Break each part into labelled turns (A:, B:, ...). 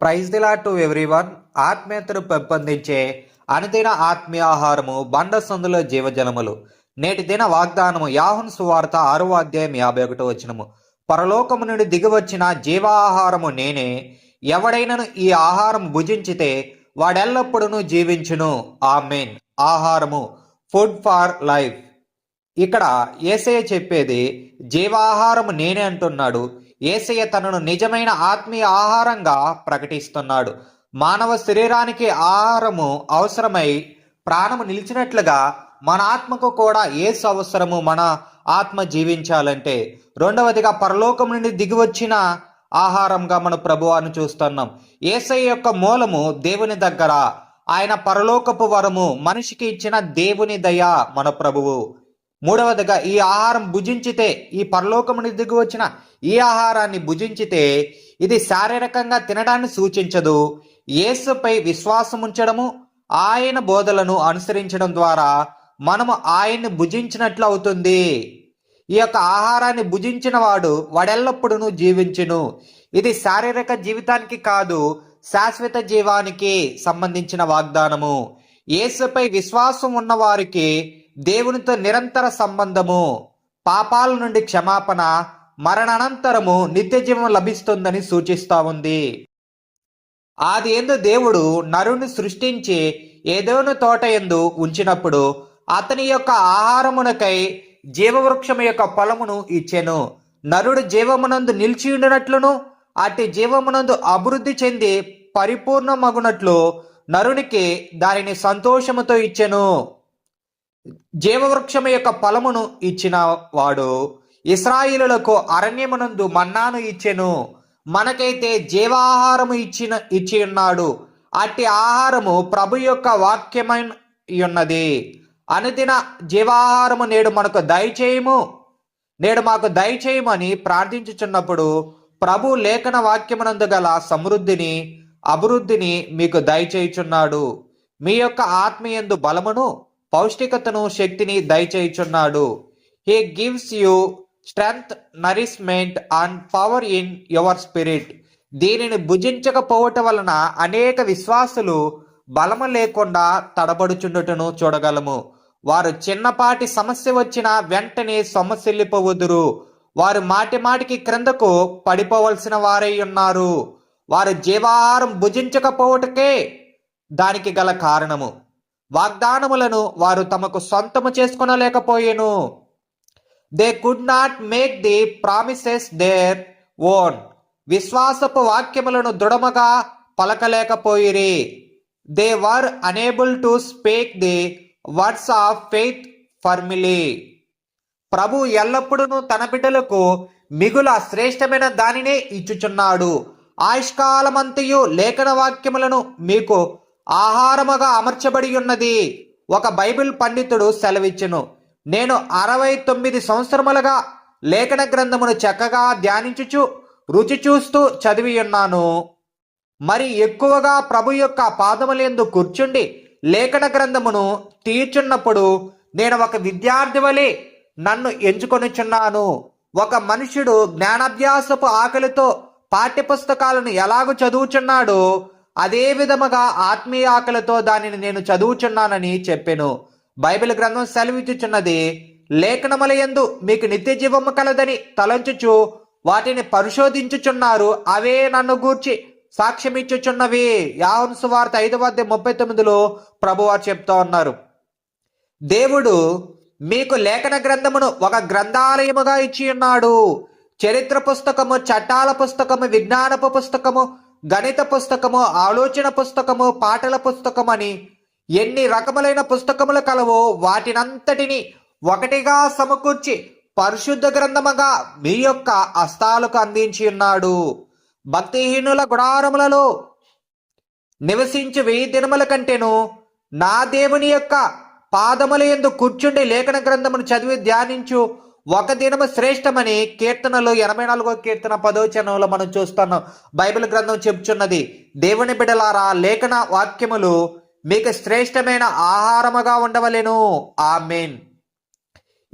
A: Praise దిలా to everyone. ఆత్మీయతను పెంపొందించే అనుదిన ఆత్మీయ ఆహారము బండ సందుల జీవజలములు. నేటి దిన వాగ్దానము యాహున్ సువార్త ఆరో అధ్యాయం యాభై ఒకటో వచనము. పరలోకము నుండి దిగివచ్చిన జీవాహారము నేనే. ఎవడైనను ఈ ఆహారం భుజించితే వాడెల్లప్పుడూ జీవించును. ఆ మెయిన్ ఆహారము ఫుడ్ ఫార్ లైఫ్. ఇక్కడ ఏసయ్య చెప్పేది జీవాహారము నేనే అంటున్నాడు. ఏసయ్య తనను నిజమైన ఆత్మీయ ఆహారంగా ప్రకటిస్తున్నాడు. మానవ శరీరానికి ఆహారము అవసరమై ప్రాణము నిలిచినట్లుగా మన ఆత్మకు కూడా ఏసు అవసరము మన ఆత్మ జీవించాలంటే. రెండవదిగా పరలోకం నుండి దిగివచ్చిన ఆహారంగా మన ప్రభువాన్ని చూస్తున్నాం. ఏసయ్య యొక్క మూలము దేవుని దగ్గర. ఆయన పరలోకపు వరము మనిషికి ఇచ్చిన దేవుని దయ మన ప్రభువు. మూడవదిగా ఈ ఆహారం భుజించితే ఈ పరలోకముని దిగి వచ్చిన ఈ ఆహారాన్ని భుజించితే ఇది శారీరకంగా తినడాన్ని సూచించదు. యేసుపై విశ్వాసం ఉంచడము ఆయన బోధలను అనుసరించడం ద్వారా మనము ఆయన్ని భుజించినట్లు అవుతుంది. ఈ యొక్క ఆహారాన్ని భుజించిన వాడు వాడెల్లప్పుడూ జీవించును. ఇది శారీరక జీవితానికి కాదు శాశ్వత జీవానికి సంబంధించిన వాగ్దానము. యేసుపై విశ్వాసం ఉన్నవారికి దేవునితో నిరంతర సంబంధము పాపాల నుండి క్షమాపణ మరణానంతరము నిత్య జీవం లభిస్తుందని సూచిస్తా ఉంది. ఆది ఎందు దేవుడు నరుని సృష్టించి ఏదోను తోట ఎందు ఉంచినప్పుడు అతని యొక్క ఆహారమునకై జీవవృక్షము యొక్క ఫలమును ఇచ్చెను. నరుడు జీవమునందు నిలిచి ఉండినట్లును అట్టి జీవమునందు అభివృద్ధి చెంది పరిపూర్ణమగునట్లు నరునికి దానిని సంతోషముతో ఇచ్చెను. జీవవృక్షము యొక్క ఫలమును ఇచ్చిన వాడు ఇస్రాయిలులకు అరణ్యమునందు మన్నాను ఇచ్చెను. మనకైతే జీవాహారము ఇచ్చిన ఇచ్చి ఉన్నాడు. అట్టి ఆహారము ప్రభు యొక్క వాక్యమై ఉన్నది. అనుదిన జీవాహారము నేడు మనకు దయచేయము. నేడు మాకు దయచేయమని ప్రార్థించుచున్నప్పుడు ప్రభు లేఖన వాక్యమునందు గల సమృద్ధిని అభివృద్ధిని మీకు దయచేయుచున్నాడు. మీ యొక్క ఆత్మీయందు బలమును పౌష్టికతను శక్తిని దయచేయుచున్నాడు. He gives you strength nourishment and power in your spirit దీనిని భుజించకపోవటం వలన అనేక విశ్వాసులు బలము లేకుండా తడబడుచుండుటను చూడగలము. వారు చిన్నపాటి సమస్య వచ్చిన వెంటనే సొమ్మసిల్లిపోవుదురు. వారు మాటి మాటికి క్రిందకు పడిపోవలసిన వారై ఉన్నారు. వారు జీవారం భుజించకపోవటకే దానికి గల కారణము. వాగ్దానములను వారు తమకు సొంతము చేసుకునలేకపోయేను. They could not make the promises their own విశ్వాసపు వాక్యములను దృఢముగా పలకలేకపోయిరి. They were unable to speak the words of faith firmly ప్రభు ఎల్లప్పుడూ తన బిడ్డలకు మిగుల శ్రేష్టమైన దానినే ఇచ్చుచున్నాడు. ఆయుష్కాలమంతయు లేఖన వాక్యములను మీకు ఆహారముగా అమర్చబడి ఉన్నది. ఒక బైబిల్ పండితుడు సెలవిచ్చును. నేను అరవై తొమ్మిది సంవత్సరములుగా లేఖన గ్రంథమును చక్కగా ధ్యానించుచు రుచి చూస్తూ చదివి ఉన్నాను మరి ఎక్కువగా ప్రభు యొక్క పాదములందు కూర్చుండి లేఖన గ్రంథమును తీర్చున్నప్పుడు నేను ఒక విద్యార్థి వలె నన్ను ఎంచుకొనిచున్నాను. ఒక మనుషుడు జ్ఞానాభ్యాసపు ఆకలితో పాఠ్యపుస్తకాలను ఎలాగూ చదువుచున్నాడో అదే విధముగా ఆత్మీయ ఆకలితో దానిని నేను చదువుచున్నానని చెప్పెను. బైబిల్ గ్రంథం సెలవిచ్చుచున్నది లేఖనములయందు మీకు నిత్య జీవము కలదని తలంచుచు వాటిని పరిశోధించుచున్నారు అవే నన్ను గూర్చి సాక్ష్యమిచ్చుచున్నవి. యావన్ సువార్త ఐదు వద్ద ముప్పై తొమ్మిదిలో ప్రభువారు చెప్తా ఉన్నారు. దేవుడు మీకు లేఖన గ్రంథమును ఒక గ్రంథాలయముగా ఇచ్చి ఉన్నాడు చరిత్ర పుస్తకము చట్టాల పుస్తకము విజ్ఞానపు పుస్తకము గణిత పుస్తకము ఆలోచన పుస్తకము పాటల పుస్తకం అని ఎన్ని రకములైన పుస్తకములు కలవో వాటినంతటిని ఒకటిగా సమకూర్చి పరిశుద్ధ గ్రంథముగా మీ యొక్క హస్తాలకు అందించి ఉన్నాడు. భక్తిహీనుల గుడారములలో నివసించి వెయ్యి దినముల కంటేను నా దేవుని యొక్క పాదముల ఎందు కూర్చుండి లేఖన గ్రంథమును చదివి ధ్యానించు. ఒక దినము శ్రేష్టమని కీర్తనలు ఎనభై నాలుగో కీర్తన పదో మనం చూస్తున్నాం బైబిల్ గ్రంథం చెప్తున్నది దేవుని బిడలారా లేఖన వాక్యములు మీకు శ్రేష్టమైన ఆహారముగా ఉండవలెను. మెయిన్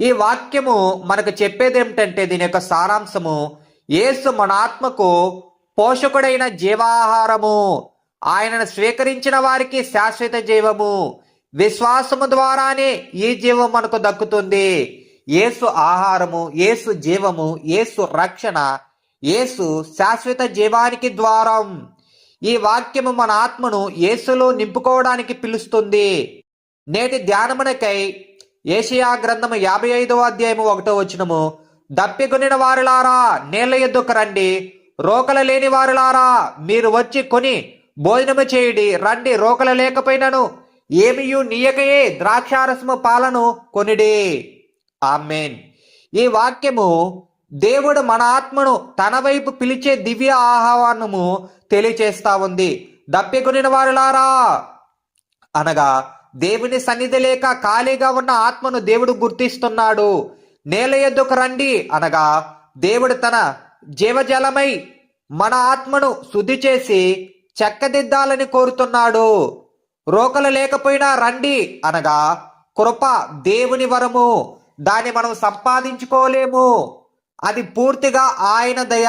A: ఈ వాక్యము మనకు చెప్పేది ఏమిటంటే దీని యొక్క సారాంశము యేసు మన ఆత్మకు పోషకుడైన జీవాహారము. ఆయనను స్వీకరించిన వారికి శాశ్వత జీవము. విశ్వాసము ద్వారానే ఈ జీవం మనకు దక్కుతుంది. ఏసు ఆహారము ఏసు జీవము ఏసు రక్షణ యేసు శాశ్వత జీవానికి ద్వారం. ఈ వాక్యము మన ఆత్మను యేసులో నింపుకోవడానికి పిలుస్తుంది. నేటి ధ్యానమునకై ఏషియా గ్రంథము యాభై ఐదవ అధ్యాయము ఒకటో వచనము దప్పికొనిన వారులారా నీళ్ళ ఎద్దుకు రండి. రోకల లేని వారులారా మీరు వచ్చి కొని భోజనము చేయుడి. రండి రోకల లేకపోయినను. ఏమియు నీయకయే ద్రాక్షారసము పాలను కొనిడి. ఆమెన్. ఈ వాక్యము దేవుడు మన ఆత్మను తన వైపు పిలిచే దివ్య ఆహ్వానము తెలియచేస్తా ఉంది. దప్పికొనిన వారులారా అనగా దేవుని సన్నిధి లేక ఖాళీగా ఉన్న ఆత్మను దేవుడు గుర్తిస్తున్నాడు. నేల ఎద్దుకు రండి అనగా దేవుడు తన జీవజలమై మన ఆత్మను శుద్ధి చేసి చెక్కదిద్దాలని కోరుతున్నాడు. రోకలు లేకపోయినా రండి అనగా కృప దేవుని వరము. దాన్ని మనం సంపాదించుకోలేము. అది పూర్తిగా ఆయన దయ.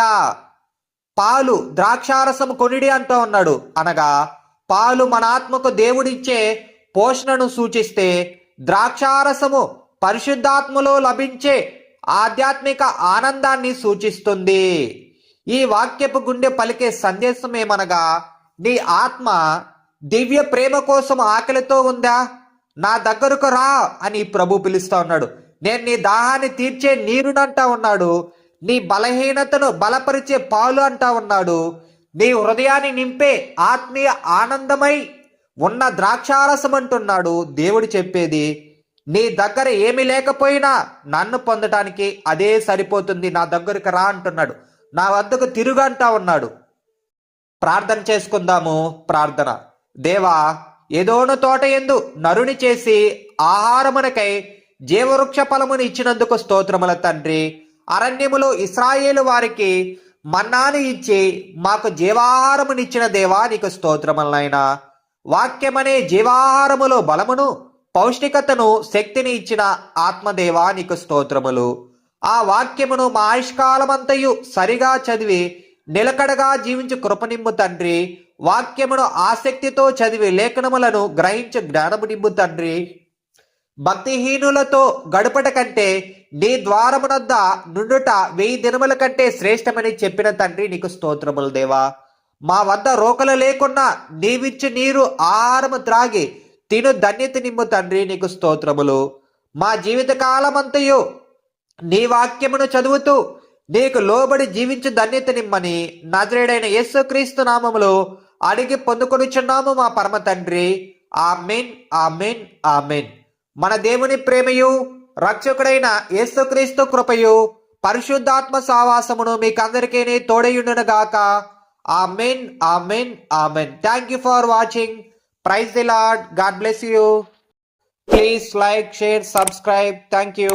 A: పాలు ద్రాక్షారసము కొనిడి అంటూ ఉన్నాడు. అనగా పాలు మన ఆత్మకు దేవుడిచ్చే పోషణను సూచిస్తే ద్రాక్షారసము పరిశుద్ధాత్మలో లభించే ఆధ్యాత్మిక ఆనందాన్ని సూచిస్తుంది. ఈ వాక్యపు గుండె పలికే సందేశం ఏమనగా నీ ఆత్మ దివ్య ప్రేమ కోసం ఆకలితో ఉందా? నా దగ్గరకు రా అని ప్రభు పిలుస్తా ఉన్నాడు. నేను నీ దాహాన్ని తీర్చే నీరునంటా ఉన్నాడు. నీ బలహీనతను బలపరిచే పాలు అంటా ఉన్నాడు. నీ హృదయాన్ని నింపే ఆత్మీయ ఆనందమై ఉన్న ద్రాక్షారసం అంటున్నాడు దేవుడు చెప్పేది. నీ దగ్గర ఏమి లేకపోయినా నన్ను పొందటానికి అదే సరిపోతుంది. నా దగ్గరికి రా అంటున్నాడు. నా వద్దకు తిరుగు అంటా ఉన్నాడు. ప్రార్థన చేసుకుందాము. ప్రార్థన. దేవా ఏదోను తోట ఎందు నరుని చేసి ఆహారమునకై జీవవృక్ష ఫలమును ఇచ్చినందుకు స్తోత్రముల తండ్రి. అరణ్యములో ఇస్రాయేలు వారికి మన్నాను ఇచ్చి మాకు జీవాహారమునిచ్చిన దేవా నీకు స్తోత్రములనైనా వాక్యమనే జీవాహారములో బలమును పౌష్టికతను శక్తిని ఇచ్చిన ఆత్మదేవా నీకు స్తోత్రములు. ఆ వాక్యమును మా ఆయుష్కాలమంతయు సరిగా చదివి నిలకడగా జీవించు కృపనిమ్ము తండ్రి. వాక్యమును ఆసక్తితో చదివి లేఖనములను గ్రహించు జ్ఞానము నిమ్ము తండ్రి. భక్తిహీనులతో గడుపట కంటే నీ ద్వారమునద్ద నుండుట వెయ్యి దినముల కంటే శ్రేష్టమని చెప్పిన తండ్రి నీకు స్తోత్రములు దేవా. మా వద్ద రోకలు లేకున్నా నీవిచ్చి నీరు ఆహారము త్రాగి తిను ధన్యత నిమ్ము తండ్రి నీకు స్తోత్రములు. మా జీవిత కాలమంతయు నీ వాక్యమును చదువుతూ నీకు లోబడి జీవించు ధన్యత నిమ్మని నజరేడైన యేసుక్రీస్తు నామములో అడిగి పొందుకొనిచున్నాము మా పరమ తండ్రి. Amen amen amen. మన దేవుని ప్రేమయు రక్షకుడైన యేసుక్రీస్తు కృపయు పరిశుద్ధాత్మ సావాసమును మీకందరికీ తోడయుండును ఆ amen amen amen. Thank you for watching praise the lord god bless you please like share subscribe thank you